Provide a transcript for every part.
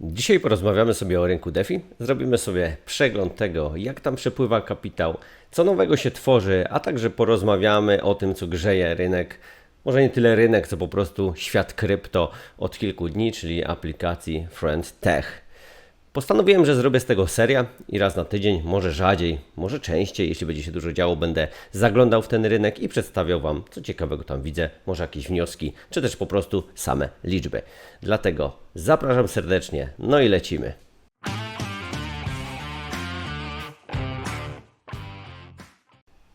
Dzisiaj porozmawiamy sobie o rynku DeFi. Zrobimy sobie przegląd tego, jak tam przepływa kapitał, co nowego się tworzy, a także porozmawiamy o tym, co grzeje rynek. Może nie tyle rynek, co po prostu świat krypto od kilku dni, czyli aplikacji Friend Tech. Postanowiłem, że zrobię z tego serię i raz na tydzień, może rzadziej, może częściej, jeśli będzie się dużo działo, będę zaglądał w ten rynek i przedstawiał Wam, co ciekawego tam widzę, może jakieś wnioski, czy też po prostu same liczby. Dlatego zapraszam serdecznie, no i lecimy.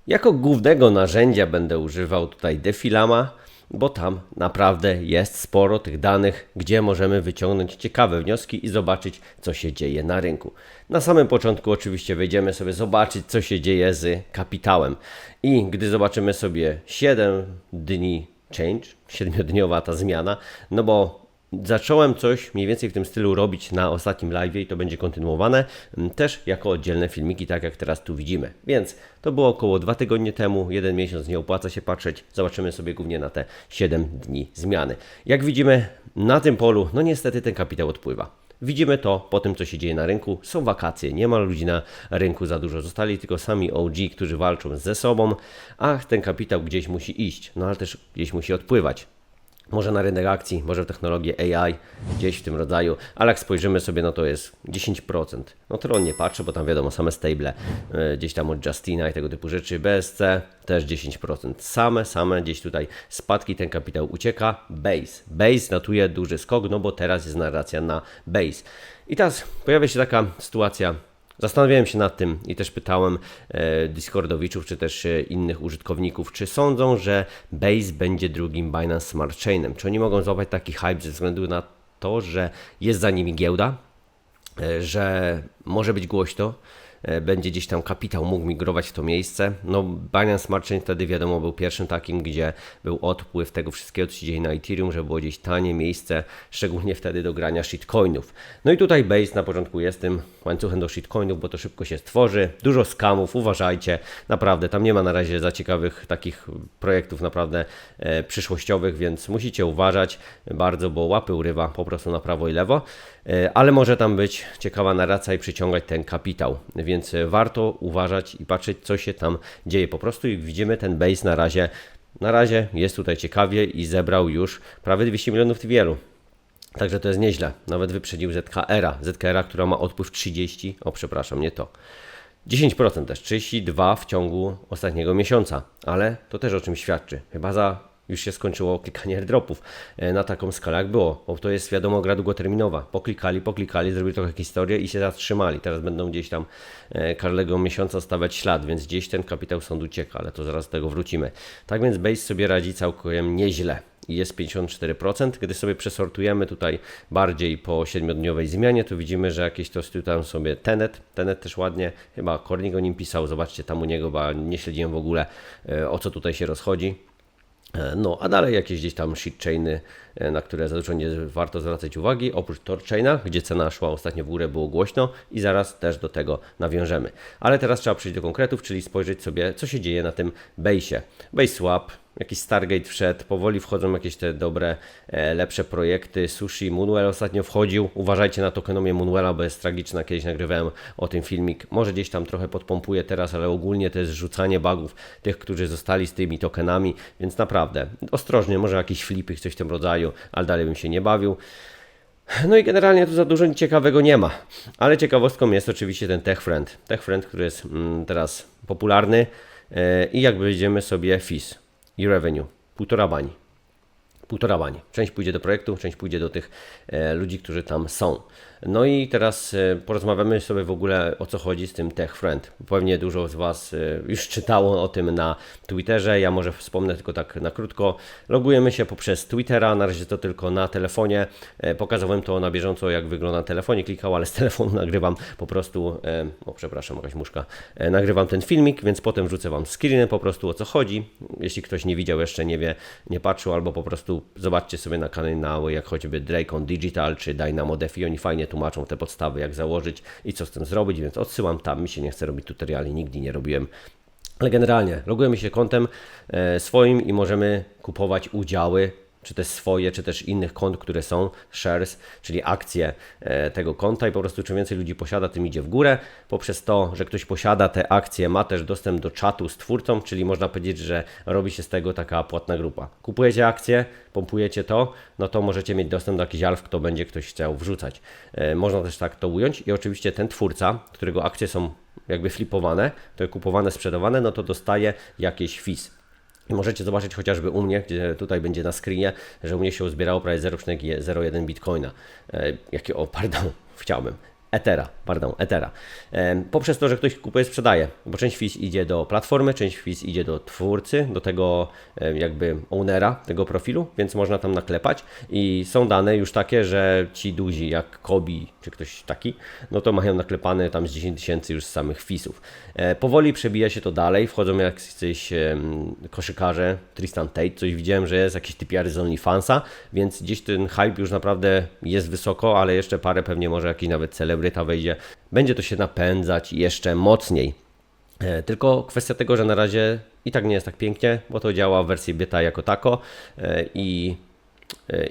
Jako głównego narzędzia będę używał tutaj Defilama, bo tam naprawdę jest sporo tych danych, gdzie możemy wyciągnąć ciekawe wnioski i zobaczyć, co się dzieje na rynku. Na samym początku oczywiście wejdziemy sobie zobaczyć, co się dzieje z kapitałem. I gdy zobaczymy sobie 7 dni change, 7-dniowa ta zmiana, no bo Zacząłem coś mniej więcej w tym stylu robić na ostatnim live i to będzie kontynuowane m, też jako oddzielne filmiki, tak jak teraz tu widzimy. Więc to było około dwa tygodnie temu, jeden miesiąc nie opłaca się patrzeć. Zobaczymy sobie głównie na te 7 dni zmiany. Jak widzimy na tym polu, no niestety ten kapitał odpływa. Widzimy to po tym, co się dzieje na rynku. Są wakacje, nie ma ludzi na rynku za dużo. Zostali tylko sami OG, którzy walczą ze sobą, a ten kapitał gdzieś musi iść, no ale też gdzieś musi odpływać może na rynek akcji, może w technologię AI, gdzieś w tym rodzaju, ale jak spojrzymy sobie, no to jest 10%. No Tron nie patrzę, bo tam wiadomo, same stable, yy, gdzieś tam od Justina i tego typu rzeczy, BSC też 10%. Same, same gdzieś tutaj spadki, ten kapitał ucieka. Base. Base notuje duży skok, no bo teraz jest narracja na base. I teraz pojawia się taka sytuacja, Zastanawiałem się nad tym i też pytałem e, Discordowiczów, czy też e, innych użytkowników, czy sądzą, że Base będzie drugim Binance Smart Chainem. Czy oni mogą złapać taki hype ze względu na to, że jest za nimi giełda, e, że może być głośno, będzie gdzieś tam kapitał mógł migrować w to miejsce. No Binance Smart Chain wtedy wiadomo był pierwszym takim, gdzie był odpływ tego wszystkiego, co się dzieje na Ethereum, że było gdzieś tanie miejsce, szczególnie wtedy do grania shitcoinów. No i tutaj Base na początku jest tym łańcuchem do shitcoinów, bo to szybko się stworzy, dużo skamów, uważajcie, naprawdę, tam nie ma na razie za ciekawych takich projektów naprawdę e, przyszłościowych, więc musicie uważać bardzo, bo łapy urywa po prostu na prawo i lewo, e, ale może tam być ciekawa narracja i przyciągać ten kapitał, więc e, warto uważać i patrzeć, co się tam dzieje po prostu i widzimy ten base na razie, na razie jest tutaj ciekawie i zebrał już prawie 200 milionów TVL-u. Także to jest nieźle. Nawet wyprzedził ZKR-a. ZKR-a, która ma odpływ 30, o przepraszam, nie to. 10% też, 32 w ciągu ostatniego miesiąca, ale to też o czym świadczy. Chyba za już się skończyło klikanie airdropów e, na taką skalę jak było, bo to jest wiadomo gra długoterminowa. Poklikali, poklikali, zrobili trochę historię i się zatrzymali. Teraz będą gdzieś tam e, każdego miesiąca stawiać ślad, więc gdzieś ten kapitał sąd ucieka, ale to zaraz do tego wrócimy. Tak więc Base sobie radzi całkiem nieźle jest 54%. Gdy sobie przesortujemy tutaj bardziej po 7-dniowej zmianie, to widzimy, że jakieś to tam sobie Tenet, Tenet też ładnie, chyba Kornik o nim pisał, zobaczcie tam u niego, bo nie śledziłem w ogóle e, o co tutaj się rozchodzi. E, No, a dalej jakieś gdzieś tam shitchainy, e, na które za dużo nie warto zwracać uwagi, oprócz torchaina, gdzie cena szła ostatnio w górę, było głośno i zaraz też do tego nawiążemy. Ale teraz trzeba przejść do konkretów, czyli spojrzeć sobie, co się dzieje na tym base'ie. Base swap, jakiś Stargate wszedł, powoli wchodzą jakieś te dobre, e, lepsze projekty. Sushi, Moonwell ostatnio wchodził. Uważajcie na tokenomię Moonwella, bo jest tragiczna. Kiedyś nagrywałem o tym filmik. Może gdzieś tam trochę podpompuje teraz, ale ogólnie to jest rzucanie bugów tych, którzy zostali z tymi tokenami, więc naprawdę ostrożnie, może jakiś flipy, coś w tym rodzaju, ale dalej bym się nie bawił. No i generalnie tu za dużo ciekawego nie ma. Ale ciekawostką jest oczywiście ten TechFriend. TechFriend, który jest mm, teraz popularny e, i jak będziemy sobie fees i revenue, półtora bani. Półtora bani. Część pójdzie do projektu, część pójdzie do tych e, ludzi, którzy tam są. No i teraz e, porozmawiamy sobie w ogóle o co chodzi z tym Tech Friend. Pewnie dużo z Was e, już czytało o tym na Twitterze. Ja może wspomnę tylko tak na krótko. Logujemy się poprzez Twittera, na razie to tylko na telefonie. Pokazałem to na bieżąco, jak wygląda na telefonie. Klikał, ale z telefonu nagrywam po prostu. O, przepraszam, jakaś muszka. Nagrywam ten filmik, więc potem wrzucę Wam screeny po prostu o co chodzi. Jeśli ktoś nie widział, jeszcze nie wie, nie patrzył, albo po prostu zobaczcie sobie na kanały, jak choćby Drake on Digital czy Dynamo Defi. Oni fajnie tłumaczą te podstawy, jak założyć i co z tym zrobić, więc odsyłam tam. Mi się nie chce robić tutoriali, nigdy nie robiłem. Ale generalnie logujemy się kontem e, swoim i możemy kupować udziały czy też swoje, czy też innych kont, które są shares, czyli akcje e, tego konta i po prostu czym więcej ludzi posiada, tym idzie w górę. Poprzez to, że ktoś posiada te akcje, ma też dostęp do czatu z twórcą, czyli można powiedzieć, że robi się z tego taka płatna grupa. Kupujecie akcje, pompujecie to, no to możecie mieć dostęp do jakichś alf, kto będzie ktoś chciał wrzucać. E, Można też tak to ująć i oczywiście ten twórca, którego akcje są jakby flipowane, to kupowane, sprzedawane, no to dostaje jakieś fees. Możecie zobaczyć chociażby u mnie, gdzie tutaj będzie na screenie, że u mnie się uzbierało prawie 0,01 bitcoina. E, jakie, o, pardon, chciałbym. Ethera, pardon, Ethera. E, poprzez to, że ktoś kupuje, sprzedaje, bo część fees idzie do platformy, część fees idzie do twórcy, do tego e, jakby ownera tego profilu, więc można tam naklepać i są dane już takie, że ci duzi jak Kobi czy ktoś taki, no to mają naklepane tam z 10 tysięcy już z samych feesów. E, powoli przebija się to dalej, wchodzą jacyś em, koszykarze, Tristan Tate, coś widziałem, że jest jakiś typiary z OnlyFansa, więc gdzieś ten hype już naprawdę jest wysoko, ale jeszcze parę pewnie może jakiś nawet celebryta wejdzie. Będzie to się napędzać jeszcze mocniej. E, Tylko kwestia tego, że na razie i tak nie jest tak pięknie, bo to działa w wersji beta jako tako e, i, e,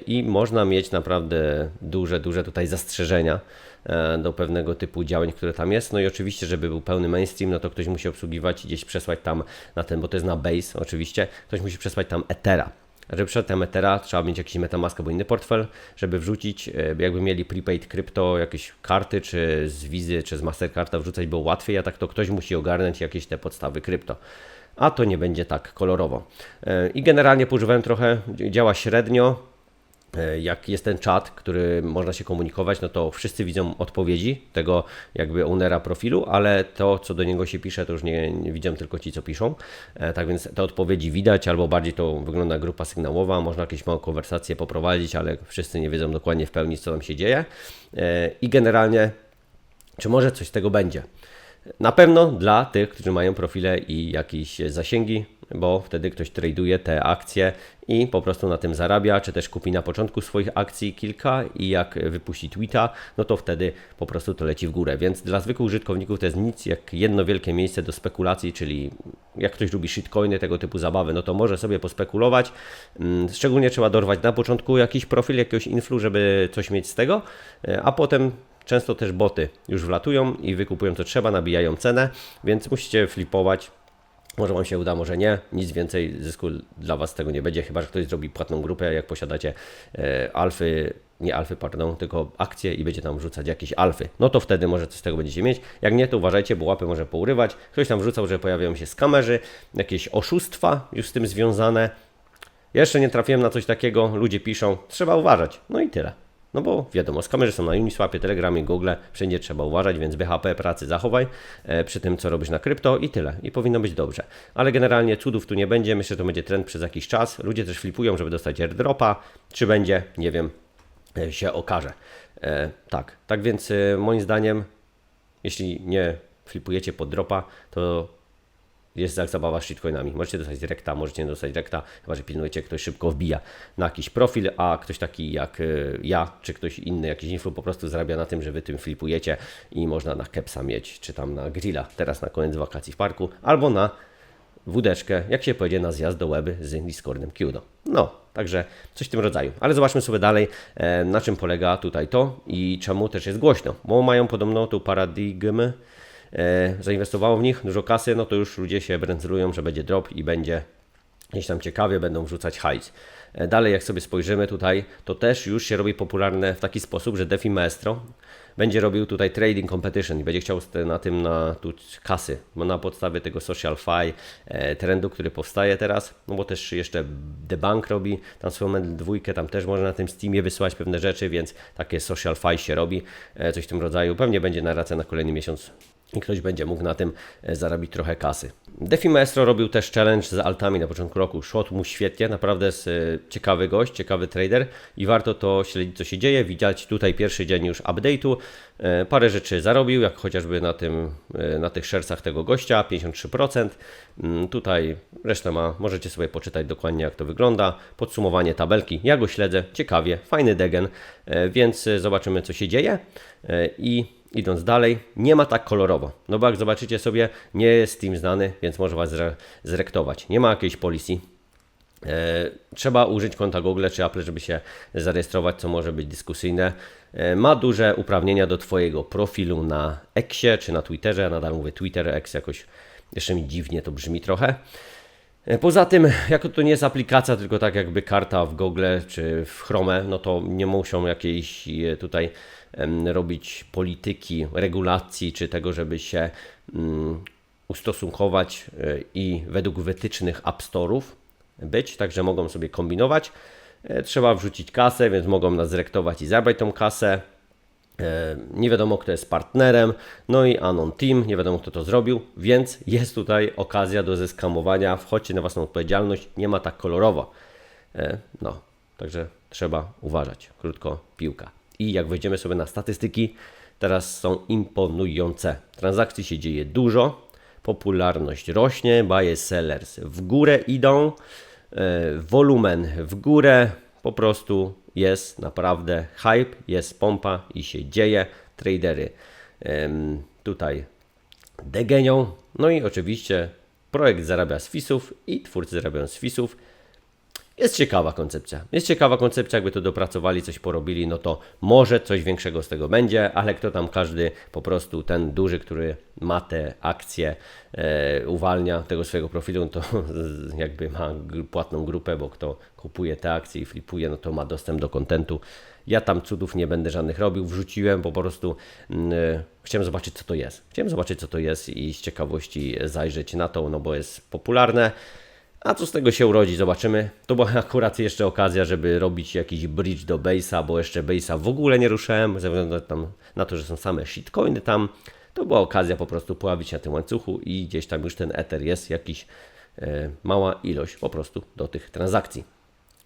i można mieć naprawdę duże, duże tutaj zastrzeżenia e, do pewnego typu działań, które tam jest. No i oczywiście, żeby był pełny mainstream, no to ktoś musi obsługiwać i gdzieś przesłać tam na ten, bo to jest na base oczywiście, ktoś musi przesłać tam Ethera. Żeby tym Ethera trzeba mieć jakiś Metamask albo inny portfel, żeby wrzucić, e, jakby mieli prepaid krypto, jakieś karty, czy z Wizy, czy z Mastercarda wrzucać było łatwiej, a tak to ktoś musi ogarnąć jakieś te podstawy krypto. A to nie będzie tak kolorowo. E, I generalnie poużywałem trochę, działa średnio, jak jest ten czat, który można się komunikować, no to wszyscy widzą odpowiedzi tego jakby ownera profilu, ale to, co do niego się pisze, to już nie, nie widzą tylko ci, co piszą. E, Tak więc te odpowiedzi widać, albo bardziej to wygląda grupa sygnałowa, można jakieś małą konwersację poprowadzić, ale wszyscy nie wiedzą dokładnie w pełni, co tam się dzieje. E, I generalnie, czy może coś z tego będzie? Na pewno dla tych, którzy mają profile i jakieś zasięgi, bo wtedy ktoś traduje te akcje i po prostu na tym zarabia, czy też kupi na początku swoich akcji kilka i jak wypuści tweeta, no to wtedy po prostu to leci w górę. Więc dla zwykłych użytkowników to jest nic jak jedno wielkie miejsce do spekulacji, czyli jak ktoś lubi shitcoiny, tego typu zabawy, no to może sobie pospekulować. Mm, Szczególnie trzeba dorwać na początku jakiś profil, jakiegoś influ, żeby coś mieć z tego, e, a potem Często też boty już wlatują i wykupują co trzeba, nabijają cenę, więc musicie flipować. Może Wam się uda, może nie. Nic więcej zysku dla Was z tego nie będzie, chyba że ktoś zrobi płatną grupę, jak posiadacie e, alfy, nie alfy, pardon, tylko akcje i będzie tam wrzucać jakieś alfy. No to wtedy może coś z tego będziecie mieć. Jak nie, to uważajcie, bo łapy może pourywać. Ktoś tam wrzucał, że pojawiają się skamerzy, jakieś oszustwa już z tym związane. Jeszcze nie trafiłem na coś takiego, ludzie piszą, trzeba uważać. No i tyle. No bo wiadomo, skamerzy są na Uniswapie, Telegramie, Google, wszędzie trzeba uważać, więc BHP pracy zachowaj e, przy tym, co robisz na krypto i tyle. I powinno być dobrze. Ale generalnie cudów tu nie będzie, myślę, że to będzie trend przez jakiś czas. Ludzie też flipują, żeby dostać airdropa. Czy będzie, nie wiem, e, się okaże. E, tak, tak więc moim zdaniem, jeśli nie flipujecie pod dropa, to jest jak zabawa z shitcoinami. Możecie dostać rekta, możecie nie dostać rekta, chyba że pilnujecie, ktoś szybko wbija na jakiś profil, a ktoś taki jak y, ja, czy ktoś inny, jakiś influ po prostu zarabia na tym, że wy tym flipujecie i można na kepsa mieć, czy tam na grilla, teraz na koniec wakacji w parku, albo na wódeczkę, jak się pojedzie na zjazd do Łeby z Discordem Qdo. No, także coś w tym rodzaju. Ale zobaczmy sobie dalej, e, na czym polega tutaj to i czemu też jest głośno. Bo mają podobno tu paradygmy, e, zainwestowało w nich dużo kasy, no to już ludzie się brędzlują, że będzie drop i będzie gdzieś tam ciekawie, będą wrzucać hajs. E, Dalej, jak sobie spojrzymy tutaj, to też już się robi popularne w taki sposób, że Defi Maestro będzie robił tutaj trading competition i będzie chciał na tym na tu kasy, bo na podstawie tego social fi e, trendu, który powstaje teraz, no bo też jeszcze The Bank robi tam swoją dwójkę, tam też można na tym Steamie wysyłać pewne rzeczy, więc takie social fi się robi, e, coś w tym rodzaju. Pewnie będzie narracja na kolejny miesiąc i ktoś będzie mógł na tym e, zarobić trochę kasy. Defi Maestro robił też challenge z altami na początku roku. Szło mu świetnie, naprawdę jest ciekawy gość, ciekawy trader i warto to śledzić, co się dzieje. Widać tutaj pierwszy dzień już update'u. E, Parę rzeczy zarobił, jak chociażby na, tym, e, na tych szercach tego gościa, 53%. Mm, Tutaj resztę ma, możecie sobie poczytać dokładnie, jak to wygląda. Podsumowanie tabelki, ja go śledzę, ciekawie, fajny degen, więc zobaczymy, co się dzieje. I Idąc dalej, nie ma tak kolorowo. No bo jak zobaczycie sobie, nie jest Steam znany, więc może Was zre- zrektować. Nie ma jakiejś policji. E, Trzeba użyć konta Google czy Apple, żeby się zarejestrować, co może być dyskusyjne. E, Ma duże uprawnienia do Twojego profilu na Xie czy na Twitterze. Ja nadal mówię Twitter, X jakoś jeszcze mi dziwnie to brzmi trochę. E, Poza tym, jako to nie jest aplikacja, tylko tak jakby karta w Google czy w Chrome, no to nie muszą jakiejś e, tutaj robić polityki, regulacji, czy tego, żeby się mm, ustosunkować e, i według wytycznych App Store'ów być, także mogą sobie kombinować. Trzeba wrzucić kasę, więc mogą nas zrektować i zabrać tą kasę. Nie wiadomo, kto jest partnerem, no i Anon Team, nie wiadomo, kto to zrobił, więc jest tutaj okazja do zeskamowania. Wchodźcie na własną odpowiedzialność, nie ma tak kolorowo. E, No, także trzeba uważać. Krótko, piłka. I jak wejdziemy sobie na statystyki, teraz są imponujące. Transakcji się dzieje dużo, popularność rośnie, buy sellers w górę idą, e, wolumen w górę, po prostu jest naprawdę hype, jest pompa i się dzieje. Tradery tutaj degenią, no i oczywiście projekt zarabia z fisów i twórcy zarabiają z fisów. Jest ciekawa koncepcja. Jest ciekawa koncepcja, jakby to dopracowali, coś porobili, no to może coś większego z tego będzie, ale kto tam każdy po prostu ten duży, który ma te akcje, e, uwalnia tego swojego profilu, to jakby ma płatną grupę, bo kto kupuje te akcje i flipuje, no to ma dostęp do kontentu. Ja tam cudów nie będę żadnych robił, wrzuciłem, po prostu e, chciałem zobaczyć, co to jest. Chciałem zobaczyć, co to jest i z ciekawości zajrzeć na to, no bo jest popularne. A co z tego się urodzi, zobaczymy. To była akurat jeszcze okazja, żeby robić jakiś bridge do base'a, bo jeszcze base'a w ogóle nie ruszałem, ze względu tam, na to, że są same shitcoiny tam. To była okazja po prostu pojawić się na tym łańcuchu i gdzieś tam już ten Ether jest jakiś e, mała ilość po prostu do tych transakcji.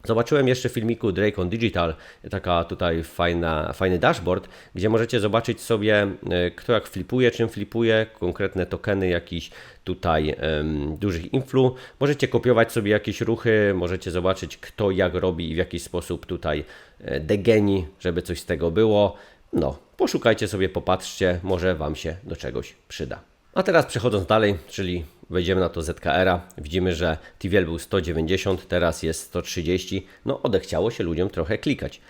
Zobaczyłem jeszcze w filmiku Drake on Digital, taka tutaj fajna, fajny dashboard, gdzie możecie zobaczyć sobie, e, kto jak flipuje, czym flipuje, konkretne tokeny jakichś tutaj em, dużych influ. Możecie kopiować sobie jakieś ruchy, możecie zobaczyć, kto jak robi i w jaki sposób tutaj e, degeni, żeby coś z tego było. No, poszukajcie sobie, popatrzcie, może Wam się do czegoś przyda. A teraz przechodząc dalej, czyli wejdziemy na to ZKR-a, widzimy, że TVL był 190, teraz jest 130. No, odechciało się ludziom trochę klikać.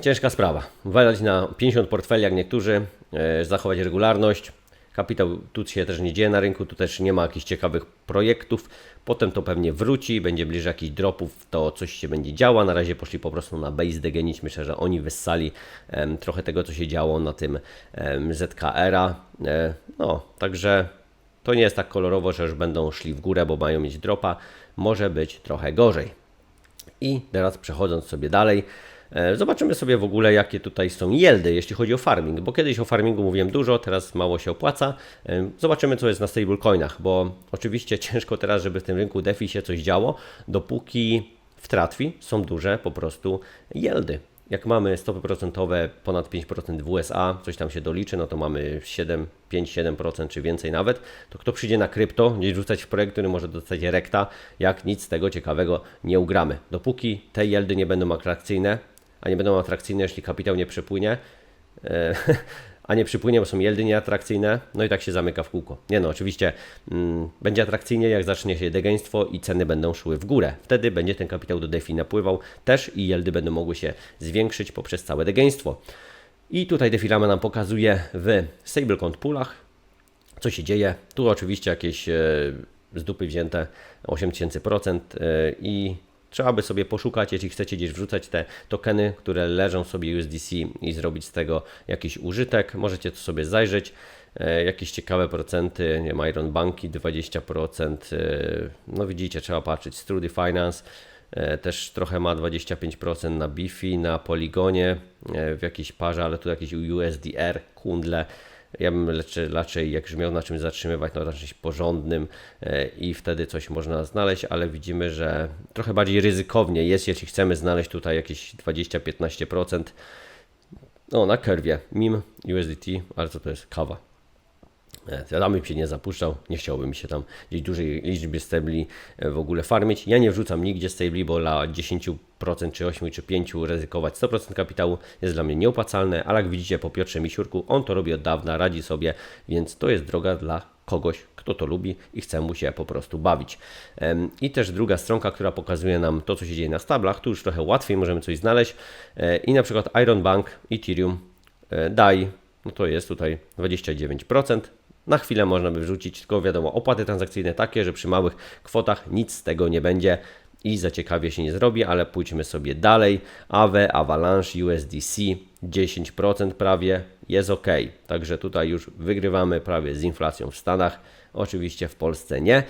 Ciężka sprawa. Wydać na 50 portfeli jak niektórzy, e, zachować regularność. Kapitał tu się też nie dzieje na rynku, tu też nie ma jakichś ciekawych projektów. Potem to pewnie wróci, będzie bliżej jakichś dropów, to coś się będzie działo. Na razie poszli po prostu na base degenić. Myślę, że oni wyssali trochę tego, co się działo na tym em, ZKR-a. E, no, także to nie jest tak kolorowo, że już będą szli w górę, bo mają mieć dropa. Może być trochę gorzej. I teraz przechodząc sobie dalej, zobaczymy sobie w ogóle, jakie tutaj są yieldy, jeśli chodzi o farming, bo kiedyś o farmingu mówiłem dużo, teraz mało się opłaca. E, Zobaczymy, co jest na stablecoinach, bo oczywiście ciężko teraz, żeby w tym rynku DeFi się coś działo, dopóki w Tratwi są duże po prostu yieldy. Jak mamy stopy procentowe ponad 5% w USA, coś tam się doliczy, no to mamy 7, 5-7% czy więcej nawet, to kto przyjdzie na krypto, gdzieś rzucać w projekt, który może dostać rekta, jak nic z tego ciekawego nie ugramy. Dopóki te yieldy nie będą atrakcyjne, a nie będą atrakcyjne, jeśli kapitał nie przepłynie, e, a nie przypłynie, bo są yieldy nieatrakcyjne, no i tak się zamyka w kółko. Nie no, oczywiście mm, będzie atrakcyjnie, jak zacznie się degeństwo i ceny będą szły w górę. Wtedy będzie ten kapitał do DeFi napływał też i yieldy będą mogły się zwiększyć poprzez całe degeństwo. I tutaj Defilama nam pokazuje w stablecoin poolach, co się dzieje. Tu oczywiście jakieś e, z dupy wzięte 8000% e, i trzeba by sobie poszukać, jeśli chcecie gdzieś wrzucać te tokeny, które leżą sobie USDC i zrobić z tego jakiś użytek. Możecie tu sobie zajrzeć. E, Jakieś ciekawe procenty, nie Iron Banki 20%, e, no widzicie, trzeba patrzeć, Strudy Finance e, też trochę ma 25% na Bifi, na Poligonie, w jakiejś parze, ale tu jakiś USDR, Kundle. Ja bym raczej, raczej jak już miał na czymś zatrzymywać, no raczej porządnym e, i wtedy coś można znaleźć, ale widzimy, że trochę bardziej ryzykownie jest, jeśli chcemy znaleźć tutaj jakieś 20-15%. No, na kerwie, MIM, USDT, ale co to jest? Kawa. E, Ja tam bym się nie zapuszczał, nie chciałbym się tam gdzieś dużej liczby stabli e, w ogóle farmić. Ja nie wrzucam nigdzie stabli, bo dla 10% czy 8 czy 5 ryzykować 100% kapitału jest dla mnie nieopłacalne, ale jak widzicie po Piotrze Misiurku, on to robi od dawna, radzi sobie, więc to jest droga dla kogoś, kto to lubi i chce mu się po prostu bawić. I też druga stronka, która pokazuje nam to, co się dzieje na stablach, tu już trochę łatwiej możemy coś znaleźć E, i na przykład Iron Bank, Ethereum, e, DAI, no to jest tutaj 29%. Na chwilę można by wrzucić, tylko wiadomo, opłaty transakcyjne takie, że przy małych kwotach nic z tego nie będzie i za ciekawie się nie zrobi, ale pójdźmy sobie dalej. Aave, Avalanche, USDC 10% prawie jest ok. Także tutaj już wygrywamy prawie z inflacją w Stanach. Oczywiście w Polsce nie.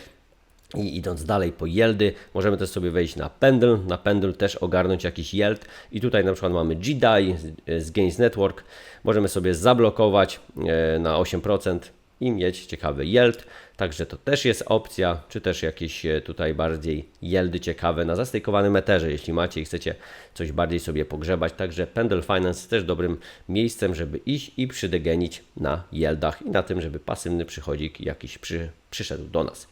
I idąc dalej po yieldy, możemy też sobie wejść na Pendle, na Pendle też ogarnąć jakiś yield i tutaj na przykład mamy GDAI z, z Gains Network, możemy sobie zablokować e, na 8% i mieć ciekawy yield, także to też jest opcja, czy też jakieś e, tutaj bardziej yieldy ciekawe na zastejkowanym Etherze, jeśli macie i chcecie coś bardziej sobie pogrzebać, także Pendle Finance też dobrym miejscem, żeby iść i przydegenić na yieldach i na tym, żeby pasywny przychodzik jakiś przy, przyszedł do nas.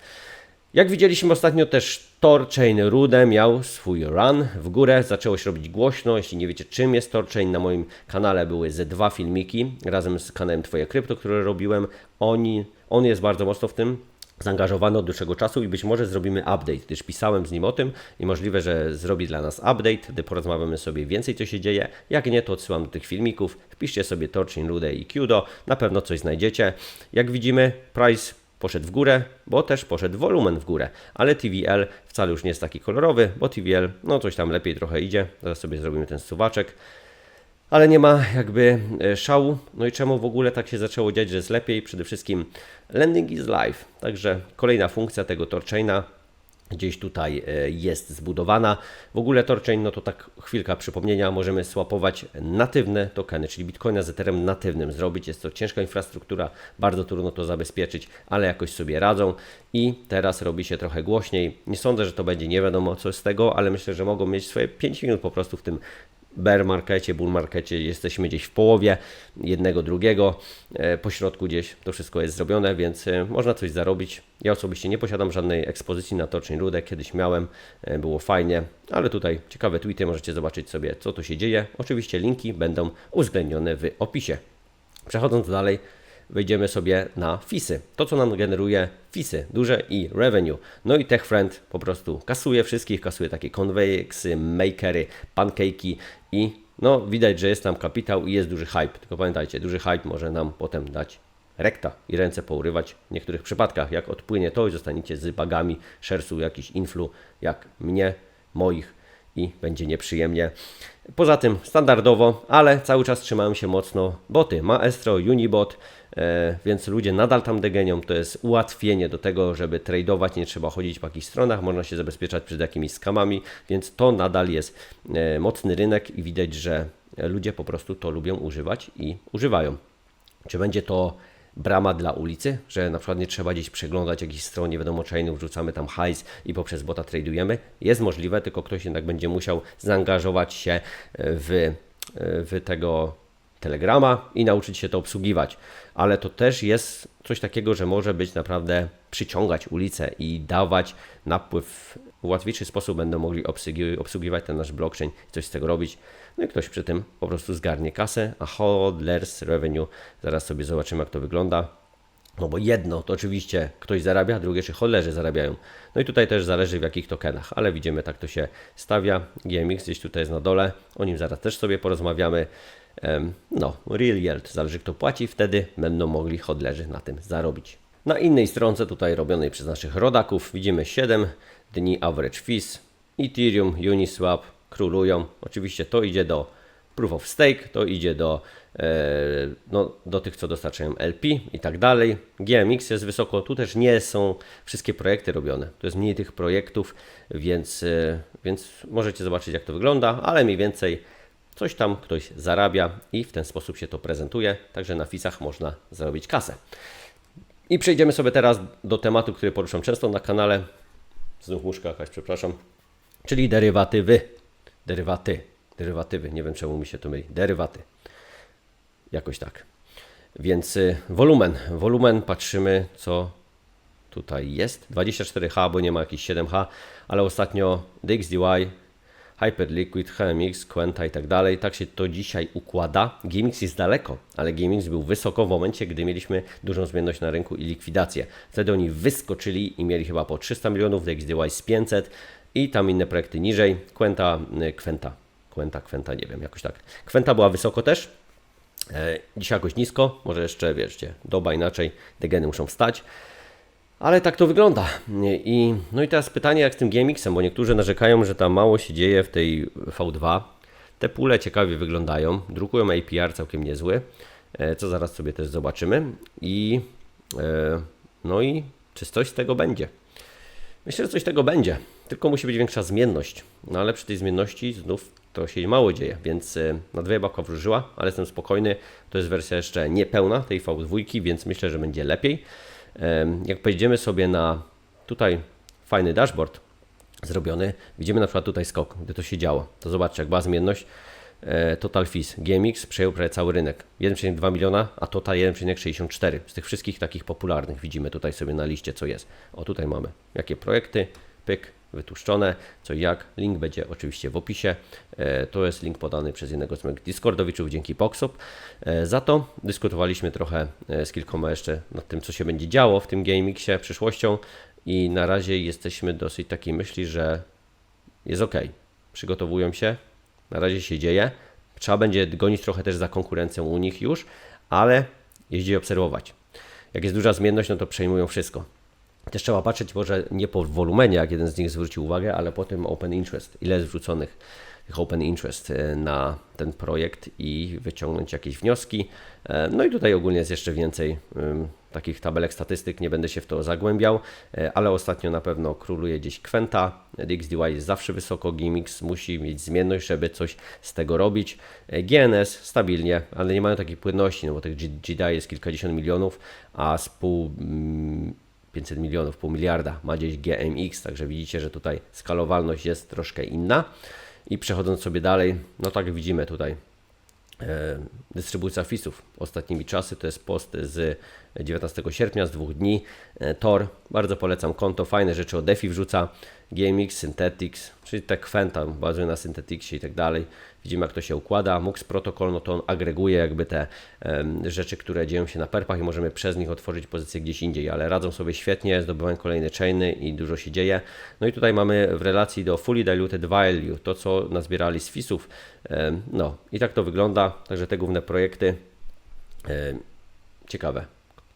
Jak widzieliśmy ostatnio też Torchain Rude miał swój run w górę, zaczęło się robić głośno. Jeśli nie wiecie czym jest Torchain, na moim kanale były ze dwa filmiki razem z kanałem Twoje Krypto, które robiłem. Oni, on jest bardzo mocno w tym zaangażowany od dłuższego czasu i być może zrobimy update, gdyż pisałem z nim o tym i możliwe, że zrobi dla nas update, gdy porozmawiamy sobie więcej co się dzieje. Jak nie, to odsyłam do tych filmików. Wpiszcie sobie Torchain Rude i Qdo, na pewno coś znajdziecie. Jak widzimy, price poszedł w górę, bo też poszedł wolumen w górę, ale TVL wcale już nie jest taki kolorowy, bo TVL no coś tam lepiej trochę idzie. Zaraz sobie zrobimy ten suwaczek. Ale nie ma jakby e, szału. No i czemu w ogóle tak się zaczęło dziać, że jest lepiej? Przede wszystkim landing is live. Także kolejna funkcja tego torchaina gdzieś tutaj e, jest zbudowana. W ogóle Torchain, no to tak chwilka przypomnienia, możemy swapować natywne tokeny, czyli Bitcoina z Etherem natywnym zrobić. Jest to ciężka infrastruktura, bardzo trudno to zabezpieczyć, ale jakoś sobie radzą i teraz robi się trochę głośniej. Nie sądzę, że to będzie nie wiadomo co z tego, ale myślę, że mogą mieć swoje 5 minut po prostu w tym bear markecie, bull markecie, jesteśmy gdzieś w połowie jednego, drugiego, e, po środku gdzieś to wszystko jest zrobione, więc e, można coś zarobić. Ja osobiście nie posiadam żadnej ekspozycji na Torchain Rudę, kiedyś miałem, e, było fajnie, ale tutaj ciekawe tweety, możecie zobaczyć sobie co tu się dzieje. Oczywiście linki będą uwzględnione w opisie. Przechodząc dalej, wejdziemy sobie na FISy. To, co nam generuje FISy, duże i revenue. No i TechFriend po prostu kasuje wszystkich, kasuje takie conveyeksy, makery, pancake'i i no widać, że jest tam kapitał i jest duży hype. Tylko pamiętajcie, duży hype może nam potem dać rekta i ręce pourywać w niektórych przypadkach. Jak odpłynie to i zostaniecie z bagami szersu jakiś influ, jak mnie, moich i będzie nieprzyjemnie. Poza tym standardowo, ale cały czas trzymają się mocno boty. Maestro, Unibot, e, więc ludzie nadal tam degenią. To jest ułatwienie do tego, żeby tradować, nie trzeba chodzić po jakichś stronach, można się zabezpieczać przed jakimiś skamami, więc to nadal jest e, mocny rynek i widać, że ludzie po prostu to lubią używać i używają. Czy będzie to brama dla ulicy, że na przykład nie trzeba gdzieś przeglądać jakichś stron, nie wiadomo chainów, wrzucamy tam hajs i poprzez bota tradujemy. Jest możliwe, tylko ktoś jednak będzie musiał zaangażować się w, w tego Telegrama i nauczyć się to obsługiwać. Ale to też jest coś takiego, że może być naprawdę przyciągać ulicę i dawać napływ w łatwiejszy sposób będą mogli obsługi, obsługiwać ten nasz blockchain i coś z tego robić. No i ktoś przy tym po prostu zgarnie kasę, a hodlers revenue, zaraz sobie zobaczymy jak to wygląda. No bo jedno to oczywiście ktoś zarabia, drugie czy hodlerzy zarabiają. No i tutaj też zależy w jakich tokenach, ale widzimy tak to się stawia. GMX gdzieś tutaj jest na dole, o nim zaraz też sobie porozmawiamy. No, real yield, zależy kto płaci, wtedy będą mogli hodlerzy na tym zarobić. Na innej stronce tutaj robionej przez naszych rodaków widzimy 7 dni average fees, Ethereum, Uniswap królują. Oczywiście to idzie do proof of stake, to idzie do, e, no, do tych, co dostarczają LP i tak dalej. GMX jest wysoko, tu też nie są wszystkie projekty robione. To jest mniej tych projektów, więc, e, więc możecie zobaczyć, jak to wygląda, ale mniej więcej coś tam ktoś zarabia i w ten sposób się to prezentuje. Także na FISach można zarobić kasę. I przejdziemy sobie teraz do tematu, który poruszam często na kanale. Znów muszka jakaś, przepraszam. Czyli derywatywy. Derywaty. Derywatywy. Nie wiem czemu mi się to myli. Derywaty. Jakoś tak. Więc y, wolumen. Wolumen patrzymy, co tutaj jest. 24H, bo nie ma jakiś 7H, ale ostatnio DXDY Hyperliquid, HMX, Quenta i tak dalej. Tak się to dzisiaj układa. GameX jest daleko, ale GameX był wysoko w momencie, gdy mieliśmy dużą zmienność na rynku i likwidację. Wtedy oni wyskoczyli i mieli chyba po 300 milionów, DXDY z 500 i tam inne projekty niżej. Quenta, y, Quenta, Quenta, nie wiem, jakoś tak. Quenta była wysoko też, E, Dzisiaj jakoś nisko, może jeszcze, wiecie, doba inaczej, degeny muszą wstać. Ale tak to wygląda. I, no i teraz pytanie jak z tym GMX-em, bo niektórzy narzekają, że tam mało się dzieje w tej V2. Te pule ciekawie wyglądają, drukują APR całkiem niezły, e, co zaraz sobie też zobaczymy. I e, no i czy coś z tego będzie? Myślę, że coś z tego będzie, tylko musi być większa zmienność. No ale przy tej zmienności znów to się mało dzieje, więc e, na dwie babka wróżyła, ale jestem spokojny. To jest wersja jeszcze niepełna tej V2, więc myślę, że będzie lepiej. Jak pojedziemy sobie na tutaj fajny dashboard zrobiony, widzimy na przykład tutaj skok, gdy to się działo. To zobaczcie, jak była zmienność. e, Total Fees. GMX przejął prawie cały rynek. 1,2 miliona, a Total 1,64. Z tych wszystkich takich popularnych widzimy tutaj sobie na liście, co jest. O, tutaj mamy jakie projekty, pyk, wytłuszczone, co i jak. Link będzie oczywiście w opisie. E, To jest link podany przez jednego z moich Discordowiczów dzięki Poxop. E, Za to dyskutowaliśmy trochę e, z kilkoma jeszcze nad tym, co się będzie działo w tym GameXie przyszłością i na razie jesteśmy dosyć takiej myśli, że jest ok. Przygotowują się, na razie się dzieje. Trzeba będzie gonić trochę też za konkurencją u nich już, ale jeździć i obserwować. Jak jest duża zmienność, no to przejmują wszystko. Też trzeba patrzeć może nie po wolumenie, jak jeden z nich zwrócił uwagę, ale po tym open interest. Ile jest wrzuconych tych open interest e, na ten projekt i wyciągnąć jakieś wnioski. E, No i tutaj ogólnie jest jeszcze więcej takich tabelek statystyk, nie będę się w to zagłębiał, e, ale ostatnio na pewno króluje gdzieś Quenta, DXDY jest zawsze wysoko, GMX musi mieć zmienność, żeby coś z tego robić. GNS stabilnie, ale nie mają takiej płynności, no bo tych GDI jest kilkadziesiąt milionów, a z pół mm, 500 milionów, pół miliarda ma gdzieś GMX, także widzicie, że tutaj skalowalność jest troszkę inna. I przechodząc sobie dalej, no tak widzimy tutaj e, dystrybucja FIS-ów. Ostatnimi czasy to jest post z 19 sierpnia, z dwóch dni. E, Tor, bardzo polecam konto, fajne rzeczy o DeFi wrzuca. GMX, Synthetics, czyli te Quenta, bazuje na Syntheticsie i tak dalej. Widzimy jak to się układa. MUX protokol, no to on agreguje jakby te em, rzeczy, które dzieją się na perpach i możemy przez nich otworzyć pozycję gdzieś indziej, ale radzą sobie świetnie, zdobywają kolejne chainy i dużo się dzieje. No i tutaj mamy w relacji do Fully Diluted Value, to co nazbierali z FIS-ów. Em, No i tak to wygląda, także te główne projekty em, ciekawe.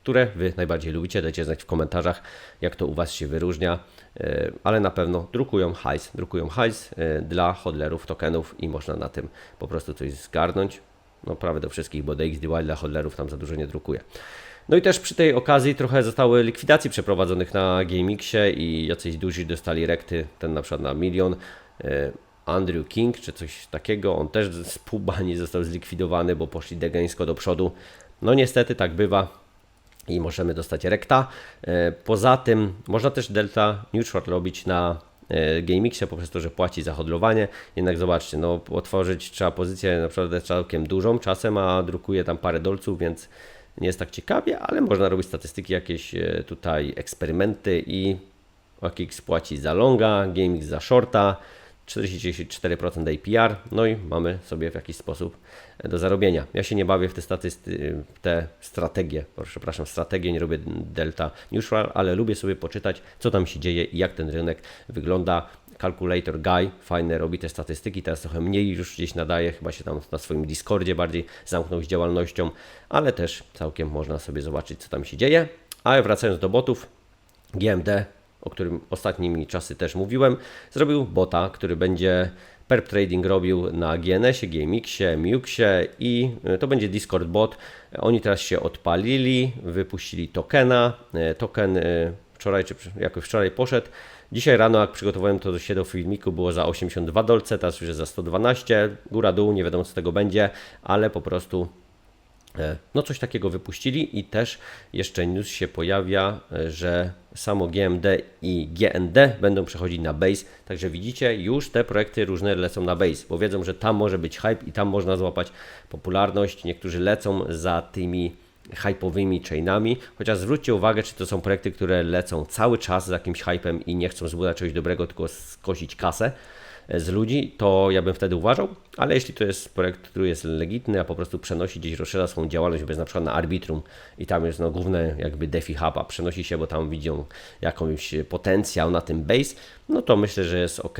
Które Wy najbardziej lubicie? Dajcie znać w komentarzach, jak to u Was się wyróżnia, ale na pewno drukują hajs, drukują hajs e, dla hodlerów tokenów i można na tym po prostu coś zgarnąć. No prawie do wszystkich, bo DXDY dla hodlerów tam za dużo nie drukuje. No i też przy tej okazji trochę zostały likwidacji przeprowadzonych na GameXie i jacyś duzi dostali rekty, ten na przykład na milion. E, Andrew King czy coś takiego, on też z pół bani został zlikwidowany, bo poszli degeńsko do przodu. No niestety tak bywa i możemy dostać rekta. E, Poza tym można też delta neutral robić na e, GameXie poprzez to, że płaci za hodlowanie. Jednak zobaczcie, no otworzyć trzeba pozycję naprawdę całkiem dużą czasem, a drukuje tam parę dolców, więc nie jest tak ciekawie, ale można robić statystyki, jakieś e, tutaj eksperymenty i OKX płaci za longa, GameX za shorta, 44% APR, no i mamy sobie w jakiś sposób do zarobienia. Ja się nie bawię w te, statysty, te strategie, przepraszam, strategie, nie robię delta neutral, ale lubię sobie poczytać, co tam się dzieje i jak ten rynek wygląda. Calculator Guy fajne robi te statystyki, teraz trochę mniej już gdzieś nadaje, chyba się tam na swoim Discordzie bardziej zamknął z działalnością, ale też całkiem można sobie zobaczyć, co tam się dzieje. Ale wracając do botów, GMD, o którym ostatnimi czasy też mówiłem, zrobił bota, który będzie perp trading robił na GNS-ie, GMX-ie, i e, to będzie Discord bot. Oni teraz się odpalili, wypuścili tokena. E, Token e, wczoraj, czy jakoś wczoraj poszedł. Dzisiaj rano, jak przygotowałem to się do filmiku, było za 82 dolce, teraz już jest za 112. Góra, dół, nie wiadomo co tego będzie, ale po prostu No coś takiego wypuścili i też jeszcze news się pojawia, e, że samo GMD i GND będą przechodzić na Base, także widzicie już te projekty różne lecą na Base, bo wiedzą, że tam może być hype i tam można złapać popularność. Niektórzy lecą za tymi hype'owymi chainami, chociaż zwróćcie uwagę, czy to są projekty, które lecą cały czas z jakimś hypem i nie chcą zbudować czegoś dobrego, tylko skosić kasę. Z ludzi, to ja bym wtedy uważał, ale jeśli to jest projekt, który jest legitny, a po prostu przenosi gdzieś, rozszerza swoją działalność, bez na przykład na Arbitrum i tam jest no, główne jakby DeFi Huba, przenosi się, bo tam widzą jakąś potencjał na tym base, no to myślę, że jest ok.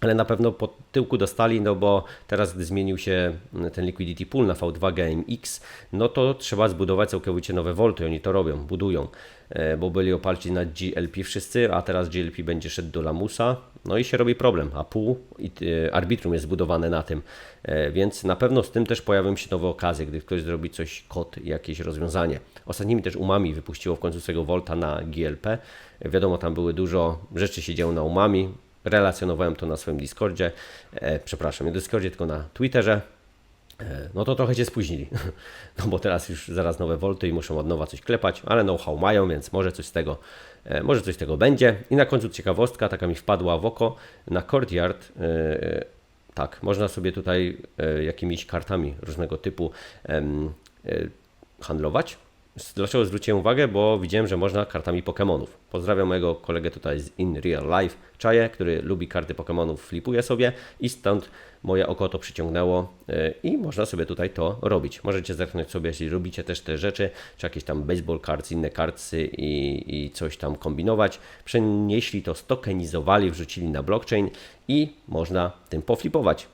Ale na pewno po tyłku dostali, no bo teraz, gdy zmienił się ten liquidity pool na V2 GMX, no to trzeba zbudować całkowicie nowe volty. Oni to robią, budują, bo byli oparci na GLP wszyscy, a teraz GLP będzie szedł do Lamusa, no i się robi problem, a pół i e, arbitrum jest zbudowane na tym, E, więc na pewno z tym też pojawią się nowe okazje, gdy ktoś zrobi coś, kod, jakieś rozwiązanie. Ostatnimi też Umami wypuściło w końcu swojego Volta na GLP. Wiadomo, tam były dużo rzeczy się działo na Umami, relacjonowałem to na swoim Discordzie, e, przepraszam, nie Discordzie, tylko na Twitterze. E, no to trochę się spóźnili, no bo teraz już zaraz nowe wolty i muszą od nowa coś klepać, ale know-how mają, więc może coś z tego, e, może coś z tego będzie. I na końcu ciekawostka, taka mi wpadła w oko, na Courtyard, e, tak, można sobie tutaj jakimiś kartami różnego typu handlować. Dlaczego zwróciłem uwagę? Bo widziałem, że można kartami Pokémonów. Pozdrawiam mojego kolegę tutaj z In Real Life, Czaje, który lubi karty Pokémonów, flipuje sobie i stąd moje oko to przyciągnęło yy, i można sobie tutaj to robić. Możecie zerknąć sobie, jeśli robicie też te rzeczy, czy jakieś tam baseball cards, inne karty i, i coś tam kombinować. Przenieśli to, stokenizowali, wrzucili na blockchain i można tym poflipować.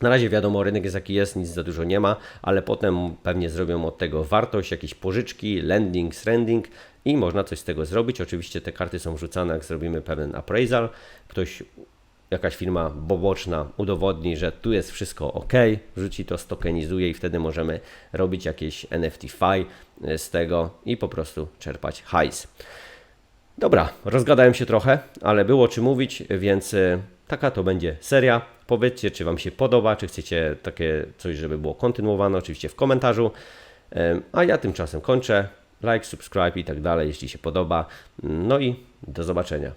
Na razie wiadomo, rynek jest jaki jest, nic za dużo nie ma, ale potem pewnie zrobią od tego wartość, jakieś pożyczki, lending, stranding i można coś z tego zrobić. Oczywiście te karty są wrzucane, jak zrobimy pewien appraisal. Ktoś, jakaś firma boboczna udowodni, że tu jest wszystko ok, wrzuci to, stokenizuje i wtedy możemy robić jakieś NFT fi z tego i po prostu czerpać hajs. Dobra, rozgadałem się trochę, ale było czym mówić, więc y, taka to będzie seria. Powiedzcie, czy Wam się podoba, czy chcecie takie coś, żeby było kontynuowane, oczywiście w komentarzu. Em, A ja tymczasem kończę. Like, subscribe i tak dalej, jeśli się podoba. No i do zobaczenia.